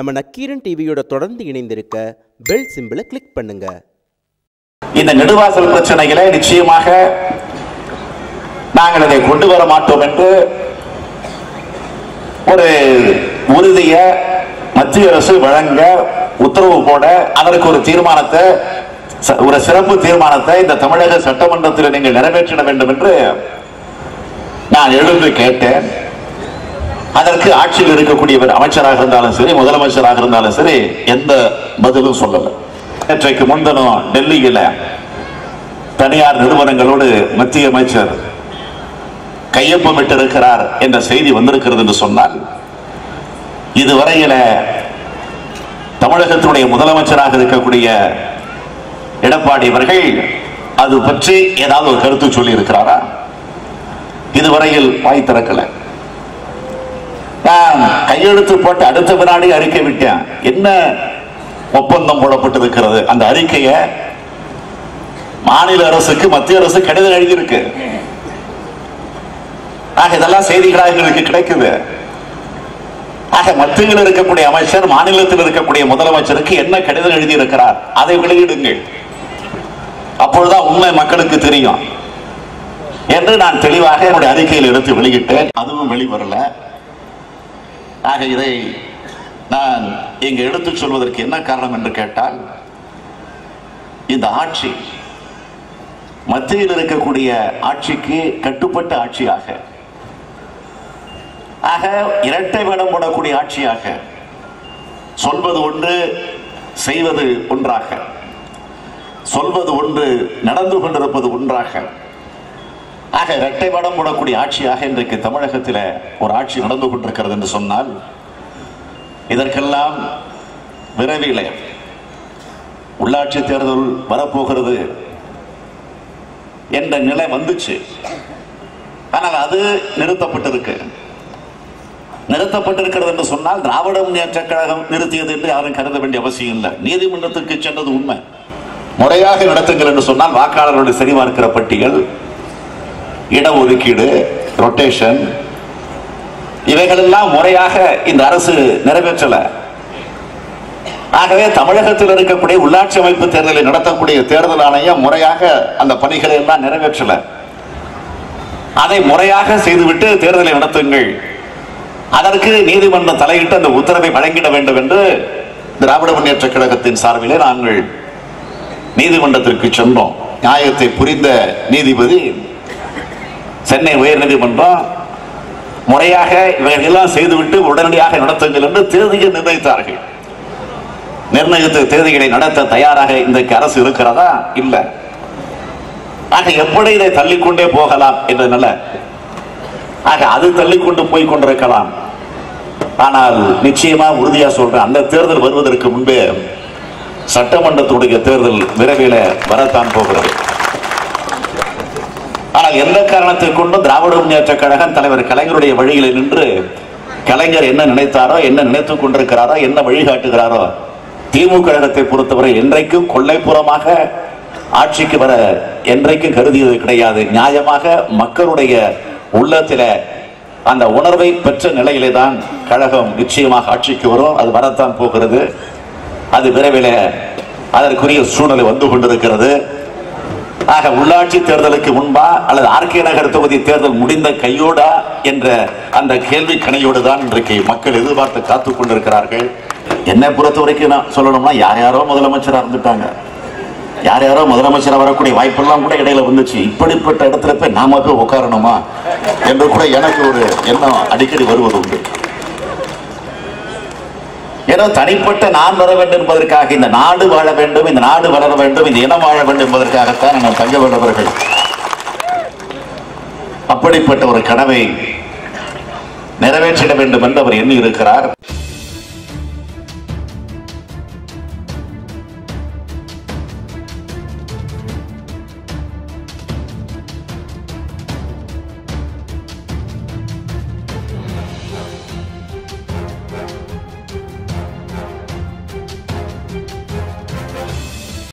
நம்ம நக்கீரன் டிவியோட தொடர்ந்து இணைந்திருக்க பெல் சிம்பிளை கிளிக் பண்ணுங்க. இந்த நெடுவாசல் பிரச்சனைகளை நிச்சயமாக நாங்கள் இதை கொண்டு வர மாட்டோம் என்று ஒரு உறுதிய மத்திய அரசு வழங்க உத்தரவு போட அதற்கு ஒரு தீர்மானத்தை ச- ஒரு சிறப்பு தீர்மானத்தை இந்த தமிழக சட்டமன்றத்தில் நீங்கள் நிறைவேற்றிட வேண்டும் என்று நான் எழுந்து கேட்டேன். அதற்கு ஆட்சியில் இருக்கக்கூடியவர் அமைச்சராக இருந்தாலும் சரி முதலமைச்சராக இருந்தாலும் சரி எந்த பதிலும் சொல்லல. நேற்றைக்கு முன்தினம் டெல்லியில தனியார் நிறுவனங்களோடு மத்திய அமைச்சர் கையொப்பமிட்டிருக்கிறார் என்ற செய்தி வந்திருக்கிறது என்று சொன்னால் இதுவரையில தமிழகத்தினுடைய முதலமைச்சராக இருக்கக்கூடிய எடப்பாடி அவர்கள் அது பற்றி ஏதாவது ஒரு கருத்து சொல்லி இருக்கிறாரா இதுவரையில் வாய் திறக்கலை. கையெழுத்து போட்டு அடுத்த வினாடி அறிக்கை விட்டேன். என்ன ஒப்பந்தம் போடப்பட்டிருக்கிறது? அந்த அறிக்கையை மாநில அரசுக்கு மத்திய அரசு கடிதம் எழுதியிருக்கு. ஆக இதெல்லாம் செய்திகளாக எங்களுக்கு கிடைக்குது. ஆக மத்தியில் இருக்கக்கூடிய அமைச்சர் மாநிலத்தில் இருக்கக்கூடிய முதலமைச்சருக்கு என்ன கடிதம் எழுதியிருக்கிறார் அதை வெளியிடுங்கள். அப்பொழுதுதான் உண்மை மக்களுக்கு தெரியும். என்று நான் தெளிவாக என்னுடைய அறிக்கையில் எடுத்து வெளியிட்டேன். அதுவும் வெளிவரல. ஆக இதை நான் இங்கு எடுத்துச் சொல்வதற்கு என்ன காரணம் என்று கேட்டால் இந்த ஆட்சி மத்தியில் இருக்கக்கூடிய ஆட்சிக்கு கட்டுப்பட்ட ஆட்சியாக ஆக இரட்டை வேடம் போடக்கூடிய ஆட்சியாக சொல்வது ஒன்று செய்வது ஒன்றாக சொல்வது ஒன்று நடந்து கொண்டிருப்பது ஒன்றாக ஆக இரட்டை வேடம் போடக்கூடிய ஆட்சியாக இன்றைக்கு தமிழகத்தில் ஒரு ஆட்சி நடந்து கொண்டிருக்கிறது என்று சொன்னால் இதற்கெல்லாம் விரைவில் உள்ளாட்சி தேர்தல் வரப்போகிறது என்ற நிலை வந்துச்சு. ஆனால் அது நிறுத்தப்பட்டிருக்கு. நிறுத்தப்பட்டிருக்கிறது என்று சொன்னால் திராவிட முன்னேற்ற கழகம் நிறுத்தியது என்று யாரும் கருத வேண்டிய அவசியம் இல்லை. நீதிமன்றத்துக்கு சென்றது உண்மை. முறையாக நடத்துங்கள் என்று சொன்னால் வாக்காளர்களுடைய சரிபார்க்கிற பட்டியல் இடஒதுக்கீடு ரொட்டேஷன் இவைகளெல்லாம் முறையாக இந்த அரசு நிறைவேற்றல. ஆகவே தமிழகத்தில் இருக்கக்கூடிய உள்ளாட்சி அமைப்பு தேர்தலை நடத்தக்கூடிய தேர்தல் ஆணையம் முறையாக அந்த பணிகளை எல்லாம் நிறைவேற்றல. அதை முறையாக செய்துவிட்டு தேர்தலை நடத்துங்கள். அதற்கு நீதிமன்றம் தலையிட்டு அந்த உத்தரவை வழங்கிட வேண்டும் என்று திராவிட முன்னேற்ற கழகத்தின் சார்பிலே நாங்கள் நீதிமன்றத்திற்கு சென்றோம். நியாயத்தை புரிந்த நீதிபதி சென்னை உயர்நீதிமன்றம் முறையாக இவைகளெல்லாம் செய்துவிட்டு உடனடியாக நடத்துங்கள் என்று தேதியை நிர்ணயித்தார்கள். நிர்ணயித்த தேதிகளை நடத்த தயாராக இன்றைக்கு அரசு இருக்கிறதா? இல்ல. ஆக எப்படி இதை தள்ளிக்கொண்டே போகலாம் என்றதுனால ஆக அது தள்ளிக்கொண்டு போய் கொண்டிருக்கலாம். ஆனால் நிச்சயமா உறுதியா சொல்றேன் அந்த தேர்தல் வருவதற்கு முன்பே சட்டமன்றத்துடைய தேர்தல் விரைவில் வரத்தான் போகிறது. ஆனால் எந்த காரணத்தை கொண்டும் திராவிட முன்னேற்ற கழகம் தலைவர் கலைஞருடைய வழியில் நின்று கலைஞர் என்ன நினைத்தாரோ என்ன நினைத்துக் கொண்டிருக்கிறாரோ என்ன வழிகாட்டுகிறாரோ திமுக கழகத்தை பொறுத்தவரை என்றைக்கும் கொள்ளைப்புறமாக ஆட்சிக்கு வர என்றைக்கும் கருதியது கிடையாது. நியாயமாக மக்களுடைய உள்ளத்தில அந்த உணர்வை பெற்ற நிலையிலே தான் கழகம் நிச்சயமாக ஆட்சிக்கு வரும். அது வரத்தான் போகிறது. அது விரைவில் அதற்குரிய சூழ்நிலை வந்து கொண்டிருக்கிறது. ஆக உள்ளாட்சி தேர்தலுக்கு முன்பா அல்லது ஆர்கே நகர் தொகுதி தேர்தல் முடிந்த கையோடா என்ற அந்த கேள்வி கணையோடு தான் இன்றைக்கு மக்கள் எதிர்பார்த்து காத்து கொண்டிருக்கிறார்கள். என்னை பொறுத்த வரைக்கும் நான் சொல்லணும்னா யார் யாரோ முதலமைச்சராக இருந்துட்டாங்க. யார் யாரோ முதலமைச்சராக வரக்கூடிய வாய்ப்பெல்லாம் கூட இடையில வந்துச்சு. இப்படிப்பட்ட இடத்துல போய் நாம போய் உட்காரணுமா? என்று கூட எனக்கு ஒரு எண்ணம் அடிக்கடி வருவது உண்டு ஏன்னா தனிப்பட்ட நான் வர வேண்டும் என்பதற்காக இந்த நாடு வாழ வேண்டும் இந்த நாடு வளர வேண்டும் இந்த இனம் வாழ வேண்டும் என்பதற்காகத்தான் நாங்கள் தங்க வேண்டவர்கள் அப்படிப்பட்ட ஒரு கனவை நிறைவேற்றிட வேண்டும் என்று அவர் எண்ணி இருக்கிறார்